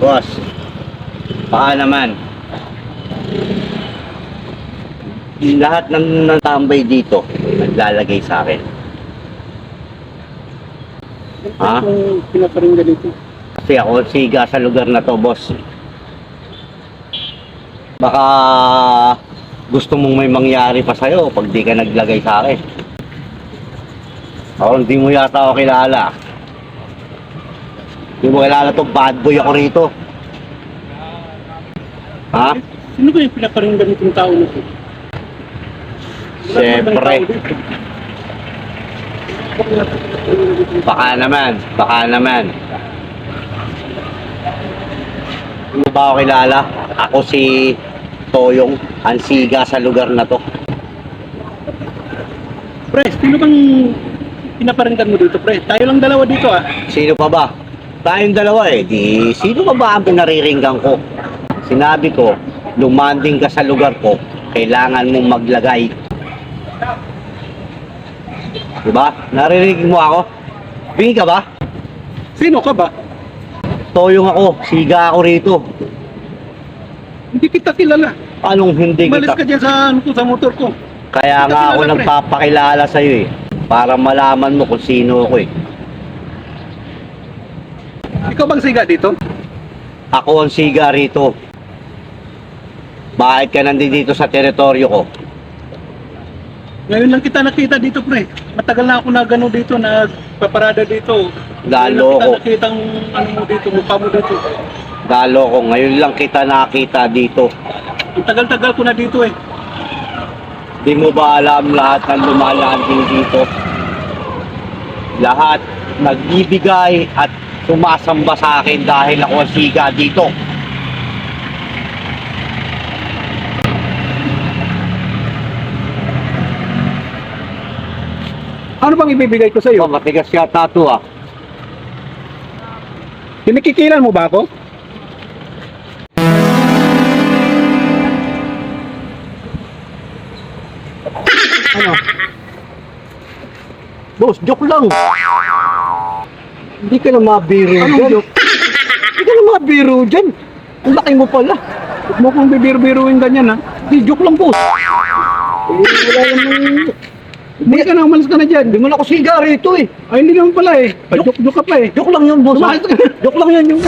Baka naman. Lahat ng natambay dito, naglalagay sa akin. Ha? Kung pinaparinggan dito. Kasi ako siga sa lugar na to, boss. Baka gusto mong may mangyari pa sa'yo pag di ka naglagay sa akin. Ako, hindi mo yata ako kilala. Hindi mo kilala to, bad boy ako rito. Ha? Sino ba yung pinaparinggan nitong tao na to? Siyempre. Baka naman, baka naman. Hindi ba ako kilala? Ako si Toyong, ang siga sa lugar na to. Pre, sino bang pinaparinggan mo dito, pre? Tayo lang dalawa dito ah. Sino pa ba? Tayong dalawa eh. Di, sino pa ba ang pinariringgan ko? Sinabi ko, lumanding ka sa lugar ko, kailangan mong maglagay. Diba? Naririnig mo ako? Bingi ka ba? Sino ka ba? Toyong ako, siga ako rito. Hindi kita kilala. Anong hindi Umalis kita? ka dyan sa, ano, ko, sa motor ko. Kaya Kita nga ako kilala, pre. nagpapakilala sa'yo eh. Para malaman mo kung sino ako eh. Ikaw bang siga dito? Ako ang siga rito. Bakit ka nandito sa teritoryo ko? Ngayon lang kita nakita dito, pre. Matagal na ako na gano dito, nagpaparada dito. Lalo Ngayon ko. lang kita nakita ang ano mo dito, mukha mo dito. Dalo ko, ngayon lang kita nakita dito. Ang tagal-tagal ko na dito eh. Di mo ba alam lahat ng lumalanding dito? Lahat nagbibigay at sumasamba sa akin dahil ako ang siga dito. Ano bang ibibigay ko sa iyo? Oh, matigas yata to ah. Kinikikilan mo ba ako? Ano? Boss, joke lang. Hindi ka na mabiro Anong dyan. joke? Hindi ka na mabiro dyan. Ang laki mo pala. Huwag mo kong bibiro-biruin ganyan ha. Di, joke lang. Eh, wala naman. Hindi ka na, umalis ka na dyan. Hindi mo na ako siga rito eh. Ay, hindi naman pala eh. Joke-joke ka pa eh. Joke lang yun, boss. Joke lang yan yung...